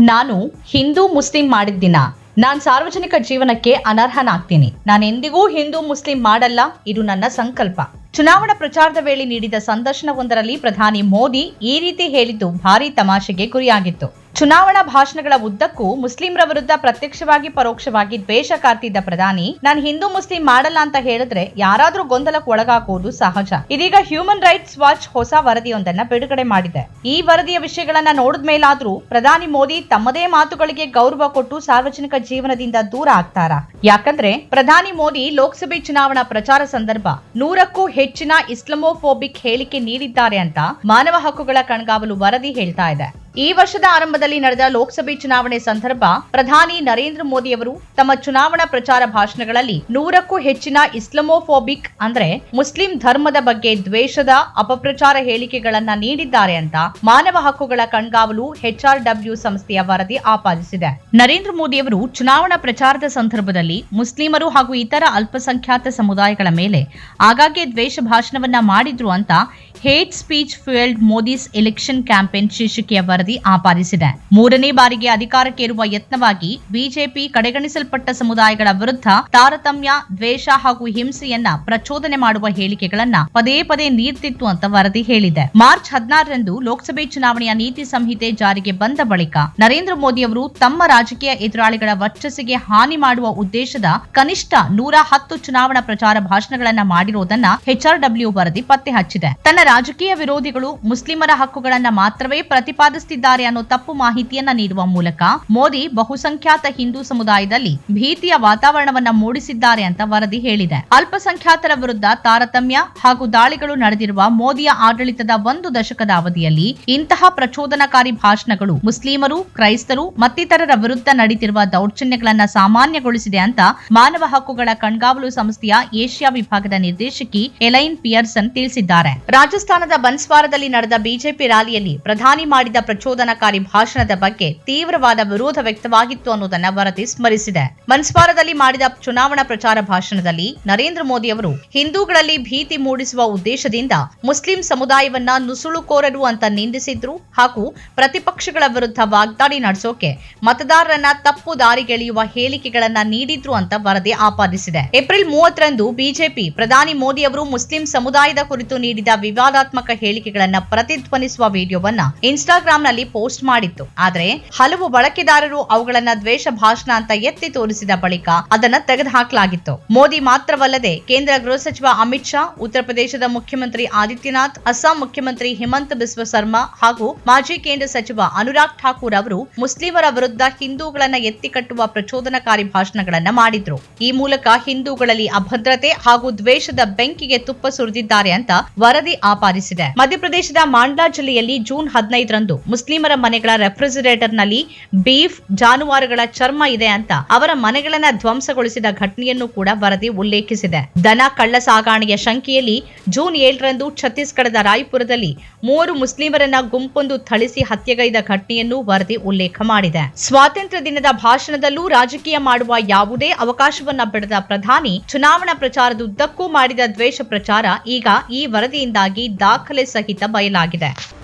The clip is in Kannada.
ನಾನು ಹಿಂದೂ ಮುಸ್ಲಿಂ ಮಾಡಿದ್ದಿನ ನಾನು ಸಾರ್ವಜನಿಕ ಜೀವನಕ್ಕೆ ಅನರ್ಹನಾಗ್ತೀನಿ. ನಾನು ಎಂದಿಗೂ ಹಿಂದೂ ಮುಸ್ಲಿಂ ಮಾಡಲ್ಲ, ಇದು ನನ್ನ ಸಂಕಲ್ಪ. ಚುನಾವಣಾ ಪ್ರಚಾರದ ವೇಳೆ ನೀಡಿದ ಸಂದರ್ಶನವೊಂದರಲ್ಲಿ ಪ್ರಧಾನಿ ಮೋದಿ ಈ ರೀತಿ ಹೇಳಿದ್ದು ಭಾರಿ ತಮಾಷೆಗೆ ಗುರಿಯಾಗಿತ್ತು. ಚುನಾವಣಾ ಭಾಷಣಗಳ ಉದ್ದಕ್ಕೂ ಮುಸ್ಲಿಂರ ವಿರುದ್ಧ ಪ್ರತ್ಯಕ್ಷವಾಗಿ ಪರೋಕ್ಷವಾಗಿ ದ್ವೇಷ ಕಾರ್ತಿದ್ದ ಪ್ರಧಾನಿ, ನಾನು ಹಿಂದೂ ಮುಸ್ಲಿಂ ಮಾಡಲ್ಲ ಅಂತ ಹೇಳಿದ್ರೆ ಯಾರಾದ್ರೂ ಗೊಂದಲಕ್ಕೆ ಒಳಗಾಗುವುದು ಸಹಜ. ಇದೀಗ ಹ್ಯೂಮನ್ ರೈಟ್ಸ್ ವಾಚ್ ಹೊಸ ವರದಿಯೊಂದನ್ನ ಬಿಡುಗಡೆ ಮಾಡಿದೆ. ಈ ವರದಿಯ ವಿಷಯಗಳನ್ನ ನೋಡಿದ ಮೇಲಾದ್ರೂ ಪ್ರಧಾನಿ ಮೋದಿ ತಮ್ಮದೇ ಮಾತುಗಳಿಗೆ ಗೌರವ ಕೊಟ್ಟು ಸಾರ್ವಜನಿಕ ಜೀವನದಿಂದ ದೂರ ಆಗ್ತಾರ? ಯಾಕಂದ್ರೆ ಪ್ರಧಾನಿ ಮೋದಿ ಲೋಕಸಭೆ ಚುನಾವಣಾ ಪ್ರಚಾರ ಸಂದರ್ಭ ನೂರಕ್ಕೂ ಹೆಚ್ಚಿನ ಇಸ್ಲಾಮೋಫೋಬಿಕ್ ಹೇಳಿಕೆ ನೀಡಿದ್ದಾರೆ ಅಂತ ಮಾನವ ಹಕ್ಕುಗಳ ಕಣ್ಗಾವಲು ವರದಿ ಹೇಳ್ತಾ ಇದೆ. ಈ ವರ್ಷದ ಆರಂಭದಲ್ಲಿ ನಡೆದ ಲೋಕಸಭೆ ಚುನಾವಣೆ ಸಂದರ್ಭ ಪ್ರಧಾನಿ ನರೇಂದ್ರ ಮೋದಿ ಅವರು ತಮ್ಮ ಚುನಾವಣಾ ಪ್ರಚಾರ ಭಾಷಣಗಳಲ್ಲಿ ನೂರಕ್ಕೂ ಹೆಚ್ಚಿನ ಇಸ್ಲಾಮೋಫೋಬಿಕ್ ಅಂದ್ರೆ ಮುಸ್ಲಿಂ ಧರ್ಮದ ಬಗ್ಗೆ ದ್ವೇಷದ ಅಪಪ್ರಚಾರ ಹೇಳಿಕೆಗಳನ್ನ ನೀಡಿದ್ದಾರೆ ಅಂತ ಮಾನವ ಹಕ್ಕುಗಳ ಕಣ್ಗಾವಲು ಡಬ್ಲ್ಯೂ ಸಂಸ್ಥೆಯ ವರದಿ ಆಪಾದಿಸಿದೆ. ನರೇಂದ್ರ ಮೋದಿ ಅವರು ಚುನಾವಣಾ ಪ್ರಚಾರದ ಸಂದರ್ಭದಲ್ಲಿ ಮುಸ್ಲಿಮರು ಹಾಗೂ ಇತರ ಅಲ್ಪಸಂಖ್ಯಾತ ಸಮುದಾಯಗಳ ಮೇಲೆ ಆಗಾಗ್ಗೆ ದ್ವೇಷ ಭಾಷಣವನ್ನ ಮಾಡಿದ್ರು ಅಂತ hate speech fuelled Modi's election campaign ಶೀರ್ಷಿಕೆಯ ವರದಿ ಆಪಾದಿಸಿದೆ. ಮೂರನೇ ಬಾರಿಗೆ ಅಧಿಕಾರಕ್ಕೇರುವ ಯತ್ನವಾಗಿ ಬಿಜೆಪಿ ಕಡೆಗಣಿಸಲ್ಪಟ್ಟ ಸಮುದಾಯಗಳ ವಿರುದ್ಧ ತಾರತಮ್ಯ, ದ್ವೇಷ ಹಾಗೂ ಹಿಂಸೆಯನ್ನ ಪ್ರಚೋದನೆ ಮಾಡುವ ಹೇಳಿಕೆಗಳನ್ನ ಪದೇ ಪದೇ ನೀಡ್ತಿತ್ತು ಅಂತ ವರದಿ ಹೇಳಿದೆ. ಮಾರ್ಚ್ ಹದಿನಾರರಂದು ಲೋಕಸಭೆ ಚುನಾವಣೆಯ ನೀತಿ ಸಂಹಿತೆ ಜಾರಿಗೆ ಬಂದ ಬಳಿಕ ನರೇಂದ್ರ ಮೋದಿ ಅವರು ತಮ್ಮ ರಾಜಕೀಯ ಎದುರಾಳಿಗಳ ವರ್ಚಸ್ಸಿಗೆ ಹಾನಿ ಮಾಡುವ ಉದ್ದೇಶದ ಕನಿಷ್ಠ ನೂರ ಹತ್ತು ಚುನಾವಣಾ ಪ್ರಚಾರ ಭಾಷಣಗಳನ್ನ ಮಾಡಿರುವುದನ್ನ ಎಚ್ಆರ್ಡಬ್ಲ್ಯೂ ವರದಿ ಪತ್ತೆ ಹಚ್ಚಿದೆ. ತನ್ನ ರಾಜಕೀಯ ವಿರೋಧಿಗಳು ಮುಸ್ಲಿಮರ ಹಕ್ಕುಗಳನ್ನ ಮಾತ್ರವೇ ಪ್ರತಿಪಾದಿಸುತ್ತಿದ್ದಾರೆ ಅನ್ನೋ ತಪ್ಪು ಮಾಹಿತಿಯನ್ನ ನೀಡುವ ಮೂಲಕ ಮೋದಿ ಬಹುಸಂಖ್ಯಾತ ಹಿಂದೂ ಸಮುದಾಯದಲ್ಲಿ ಭೀತಿಯ ವಾತಾವರಣವನ್ನ ಮೂಡಿಸಿದ್ದಾರೆ ಅಂತ ವರದಿ ಹೇಳಿದೆ. ಅಲ್ಪಸಂಖ್ಯಾತರ ವಿರುದ್ಧ ತಾರತಮ್ಯ ಹಾಗೂ ದಾಳಿಗಳು ನಡೆದಿರುವ ಮೋದಿಯ ಆಡಳಿತದ ಒಂದು ದಶಕದ ಅವಧಿಯಲ್ಲಿ ಇಂತಹ ಪ್ರಚೋದನಕಾರಿ ಭಾಷಣಗಳು ಮುಸ್ಲಿಮರು, ಕ್ರೈಸ್ತರು ಮತ್ತಿತರರ ವಿರುದ್ಧ ನಡೆಯುತ್ತಿರುವ ದೌರ್ಜನ್ಯಗಳನ್ನ ಸಾಮಾನ್ಯಗೊಳಿಸಿದೆ ಅಂತ ಮಾನವ ಹಕ್ಕುಗಳ ಕಣ್ಗಾವಲು ಸಂಸ್ಥೆಯ ಏಷ್ಯಾ ವಿಭಾಗದ ನಿರ್ದೇಶಕಿ ಎಲೈನ್ ಪಿಯರ್ಸನ್ ತಿಳಿಸಿದ್ದಾರೆ. ರಾಜಸ್ಥಾನದ ಬನ್ಸ್ವಾರದಲ್ಲಿ ನಡೆದ ಬಿಜೆಪಿ ರ್ಯಾಲಿಯಲ್ಲಿ ಪ್ರಧಾನಿ ಮಾಡಿದ ಪ್ರಚೋದನಕಾರಿ ಭಾಷಣದ ಬಗ್ಗೆ ತೀವ್ರವಾದ ವಿರೋಧ ವ್ಯಕ್ತವಾಗಿತ್ತು ಅನ್ನೋದನ್ನ ವರದಿ ಸ್ಮರಿಸಿದೆ. ಮನ್ಸ್ಪಾರದಲ್ಲಿ ಮಾಡಿದ ಚುನಾವಣಾ ಪ್ರಚಾರ ಭಾಷಣದಲ್ಲಿ ನರೇಂದ್ರ ಮೋದಿ ಅವರು, ಹಿಂದೂಗಳಲ್ಲಿ ಭೀತಿ ಮೂಡಿಸುವ ಉದ್ದೇಶದಿಂದ ಮುಸ್ಲಿಂ ಸಮುದಾಯವನ್ನ ನುಸುಳುಕೋರರು ಅಂತ ನಿಂದಿಸಿದ್ರು ಹಾಗೂ ಪ್ರತಿಪಕ್ಷಗಳ ವಿರುದ್ಧ ವಾಗ್ದಾಳಿ ನಡೆಸೋಕೆ ಮತದಾರರನ್ನ ತಪ್ಪು ದಾರಿಗೆಳೆಯುವ ಹೇಳಿಕೆಗಳನ್ನ ನೀಡಿದ್ರು ಅಂತ ವರದಿ ಆಪಾದಿಸಿದೆ. ಏಪ್ರಿಲ್ ಮೂವತ್ತರಂದು ಬಿಜೆಪಿ ಪ್ರಧಾನಿ ಮೋದಿ ಅವರು ಮುಸ್ಲಿಂ ಸಮುದಾಯದ ಕುರಿತು ನೀಡಿದ ವಿವಾದಾತ್ಮಕ ಹೇಳಿಕೆಗಳನ್ನ ಪ್ರತಿಧ್ವನಿಸುವ ವಿಡಿಯೋವನ್ನ ಇನ್ಸ್ಟಾಗ್ರಾಂನಲ್ಲಿ ಪೋಸ್ಟ್ ಮಾಡಿತ್ತು. ಆದರೆ ಹಲವು ಬಳಕೆದಾರರು ಅವುಗಳನ್ನ ದ್ವೇಷ ಭಾಷಣ ಅಂತ ಎತ್ತಿ ತೋರಿಸಿದ ಬಳಿಕ ಅದನ್ನ ತೆಗೆದುಹಾಕಲಾಗಿತ್ತು. ಮೋದಿ ಮಾತ್ರವಲ್ಲದೆ ಕೇಂದ್ರ ಗೃಹ ಸಚಿವ ಅಮಿತ್ ಶಾ, ಉತ್ತರ ಪ್ರದೇಶದ ಮುಖ್ಯಮಂತ್ರಿ ಆದಿತ್ಯನಾಥ್, ಅಸ್ಸಾಂ ಮುಖ್ಯಮಂತ್ರಿ ಹಿಮಂತ ಬಿಸ್ವ ಶರ್ಮಾ ಹಾಗೂ ಮಾಜಿ ಕೇಂದ್ರ ಸಚಿವ ಅನುರಾಗ್ ಠಾಕೂರ್ ಅವರು ಮುಸ್ಲಿಮರ ವಿರುದ್ಧ ಹಿಂದೂಗಳನ್ನ ಎತ್ತಿ ಕಟ್ಟುವ ಪ್ರಚೋದನಕಾರಿ ಭಾಷಣಗಳನ್ನ ಮಾಡಿದ್ರು. ಈ ಮೂಲಕ ಹಿಂದೂಗಳಲ್ಲಿ ಅಭದ್ರತೆ ಹಾಗೂ ದ್ವೇಷದ ಬೆಂಕಿಗೆ ತುಪ್ಪ ಸುರಿದಿದ್ದಾರೆ ಅಂತ ವರದಿ ಆಪಾದಿಸಿದೆ. ಮಧ್ಯಪ್ರದೇಶದ ಮಾಂಡ್ಲಾ ಜಿಲ್ಲೆಯಲ್ಲಿ ಜೂನ್ ಹದಿನೈದರಂದು ಮುಸ್ಲಿಮರ ಮನೆಗಳ ರೆಫ್ರಿಜರೇಟರ್ನಲ್ಲಿ ಬೀಫ್ ಜಾನುವಾರುಗಳ ಚರ್ಮ ಇದೆ ಅಂತ ಅವರ ಮನೆಗಳನ್ನ ಧ್ವಂಸಗೊಳಿಸಿದ ಘಟನೆಯನ್ನು ಕೂಡ ವರದಿ ಉಲ್ಲೇಖಿಸಿದೆ. ದನ ಕಳ್ಳ ಸಾಗಾಣೆಯ ಶಂಕೆಯಲ್ಲಿ ಜೂನ್ ಏಳರಂದು ಛತ್ತೀಸ್ಗಢದ ರಾಯ್ಪುರದಲ್ಲಿ ಮೂವರು ಮುಸ್ಲಿಮರನ್ನ ಗುಂಪೊಂದು ಥಳಿಸಿ ಹತ್ಯೆಗೈದ ಘಟನೆಯನ್ನು ವರದಿ ಉಲ್ಲೇಖ ಮಾಡಿದೆ. ಸ್ವಾತಂತ್ರ್ಯ ದಿನದ ಭಾಷಣದಲ್ಲೂ ರಾಜಕೀಯ ಮಾಡುವ ಯಾವುದೇ ಅವಕಾಶವನ್ನ ಬಿಡದ ಪ್ರಧಾನಿ ಚುನಾವಣಾ ಪ್ರಚಾರದುದ್ದಕ್ಕೂ ಮಾಡಿದ ದ್ವೇಷ ಪ್ರಚಾರ ಈಗ ಈ ವರದಿಯಿಂದಾಗಿ ದಾಖಲೆ ಸಹಿತ ಬಯಲಾಗಿದೆ.